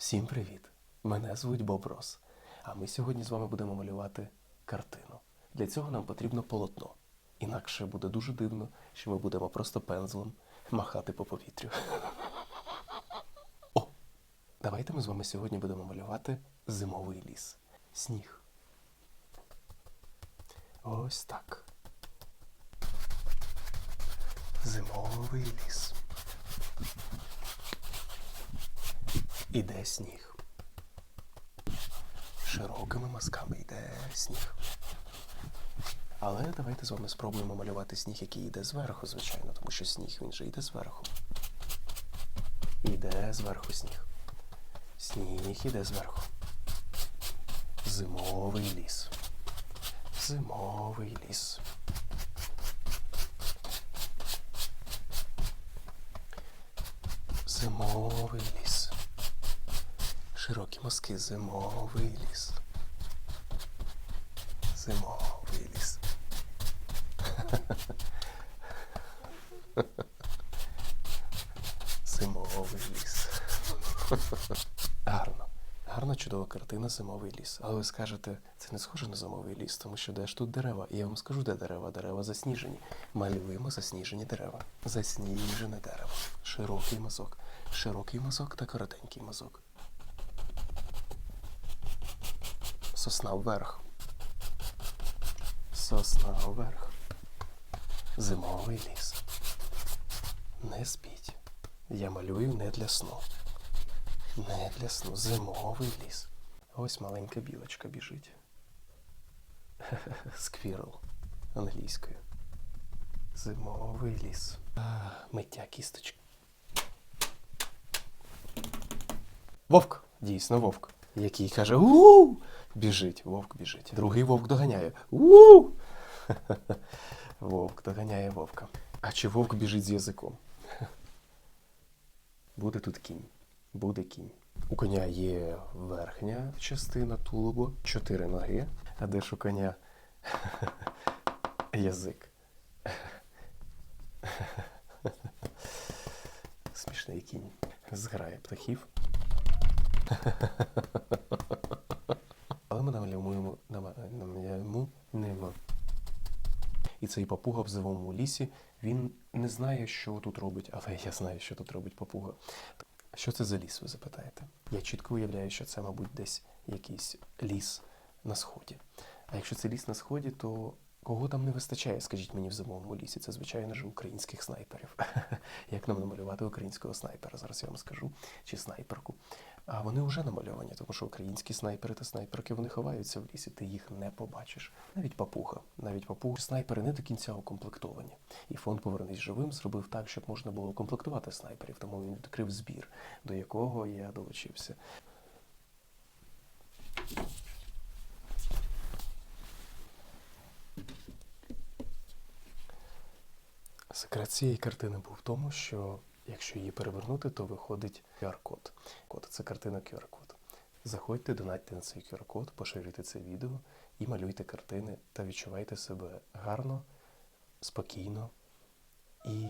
Всім привіт! Мене звуть Боб Рос. А ми сьогодні з вами будемо малювати картину. Для цього нам потрібно полотно. Інакше буде дуже дивно, що ми будемо просто пензлем махати по повітрю. О! Давайте ми з вами сьогодні будемо малювати зимовий ліс. Сніг. Ось так. Зимовий ліс. Іде сніг. Широкими мазками йде сніг. Але давайте з вами спробуємо малювати сніг, який йде зверху, звичайно, тому що сніг він же йде зверху. Іде зверху сніг. Сніг іде зверху. Зимовий ліс. Зимовий ліс. Зимовий ліс. Широкі мазки, зимовий ліс. Зимовий ліс. Зимовий ліс. Гарно. Гарна чудова картина Зимовий ліс. Але ви скажете, це не схоже на зимовий ліс, тому що де ж тут дерева? І я вам скажу, де дерева. Дерева засніжені. Малюємо засніжені дерева. Засніжене дерево. Широкий мазок. Широкий мазок та коротенький мазок. Сосна вверх. Сосна вверх. Зимовий ліс. Не спіть. Я малюю не для сну. Не для сну. Зимовий ліс. Ось маленька білочка біжить. Сквірл англійською. Зимовий ліс. Миття кісточки. Вовк, дійсно вовк, який каже у біжить, вовк біжить. Другий вовк доганяє. у Вовк доганяє вовка. А чи вовк біжить з язиком? Буде тут кінь. Буде кінь. У коня є верхня частина тулубу, чотири ноги, а де ж у коня язик. Смішний кінь. Зграє птахів. Але ми намалюємо, намалюємо нема. І цей папуга в зимовому лісі, він не знає, що тут робить, але я знаю, що тут робить папуга. Що це за ліс, ви запитаєте? Я чітко уявляю, що це, мабуть, десь якийсь ліс на сході. А якщо це ліс на сході, то кого там не вистачає, скажіть мені в зимовому лісі? Це, звичайно ж, українських снайперів. Як нам намалювати українського снайпера? Зараз я вам скажу, чи снайперку. А вони вже намальовані, тому що українські снайпери та снайперки вони ховаються в лісі, ти їх не побачиш. Навіть папуга, навіть папуга, снайпери не до кінця укомплектовані. І фонд Повернись живим зробив так, щоб можна було комплектувати снайперів, тому він відкрив збір, до якого я долучився. Секрет цієї картини був в тому, що якщо її перевернути, то виходить QR-код. Код це картина QR-код. Заходьте, донатьте на цей QR-код, поширюйте це відео і малюйте картини та відчувайте себе гарно, спокійно і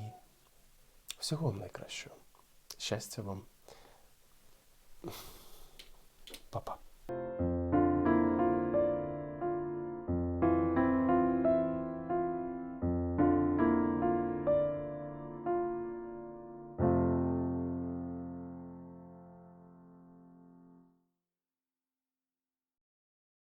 всього вам найкращого. Щастя вам. Па-па.